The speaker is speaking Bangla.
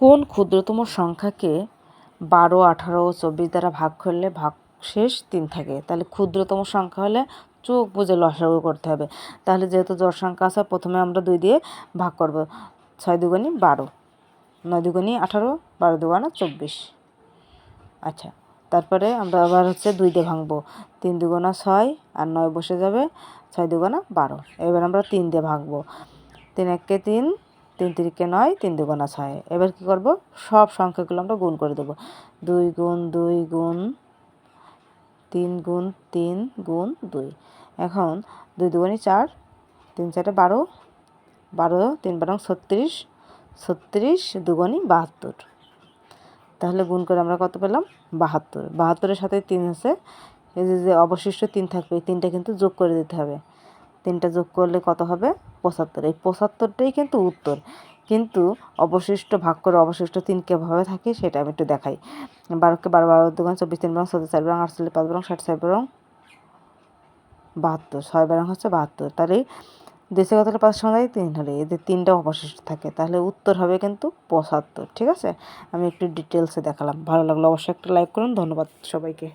কোন ক্ষুদ্রতম সংখ্যাকে বারো, আঠারো চব্বিশ দ্বারা ভাগ করলে ভাগ শেষ তিন থাকে? তাহলে ক্ষুদ্রতম সংখ্যা হলে চোখ বুঝে লসাগু করতে হবে। তাহলে যেহেতু জোর সংখ্যা আছে, প্রথমে আমরা দুই দিয়ে ভাগ করব। ছয় দুগুনি বারো, নয় দুগুনি আঠারো, বারো দুগানা চব্বিশ। আচ্ছা তারপরে আমরা আবার হচ্ছে দুই দিয়ে ভাঙবো। তিন দুগুণা ছয় আর নয় বসে যাবে, ছয় দুগুণা বারো। এবার আমরা তিন দিয়ে ভাঙবো। তিন এককে তিন তিন তিরিকে নয়, তিন দুগুণা ছয়। এবার কি করব? সব সংখ্যাগুলো আমরা গুণ করে দেবো। দুই গুণ দুই গুণ তিন গুণ তিন গুণ দুই। এখন দুই দুগুণি চার, তিন চারটে বারো বারো তিন বারো ছত্রিশ ছত্রিশ দুগুণি বাহাত্তর। তাহলে গুণ করে আমরা কত পেলাম? বাহাত্তর। বাহাত্তরের সাথে তিন আছে। এই যে যে অবশিষ্ট তিন থাকবে, এই তিনটা কিন্তু যোগ করে দিতে হবে। তিনটা যোগ করলে কত হবে? পঁচাত্তর। এই পঁচাত্তরটাই কিন্তু উত্তর। কিন্তু অবশিষ্ট ভাগ করে অবশিষ্ট তিন কীভাবে থাকে সেটা আমি একটু দেখাই। বারোকে বারো বারো দোকান চব্বিশ তিন বারং চৌদ্দ, চার বারং আটচল্লিশ, পাঁচ বারং ষাট, ছয় বারং বাহাত্তর। ছয় বারং হচ্ছে বাহাত্তর। তাহলে দেশে কতটা পাঁচ সময় তিন হলে। এদের তিনটা অবশিষ্ট থাকে, তাহলে উত্তর হবে কিন্তু পঁচাত্তর। ঠিক আছে? আমি একটু ডিটেলসে দেখালাম। ভালো লাগল অবশ্যই একটা লাইক করুন। ধন্যবাদ সবাইকে।